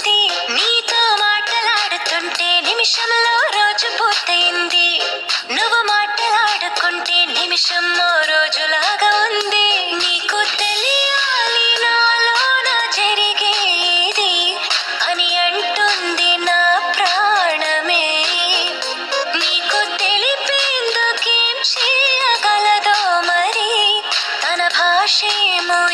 వస్తుంది నీతో మాటలాడుతుంటే నిమిషంలో రోజు పూర్తయింది. నువ్వు మాటలాడుకుంటే నిమిషంలో రోజులాగా ఉంది. నీకు తెలియాలి నాలో నా జరిగేది. అని అంటుంది నా ప్రాణమే. నీకు తెలిపేందుకేం చేయగలదో మరి? తన భాషేమో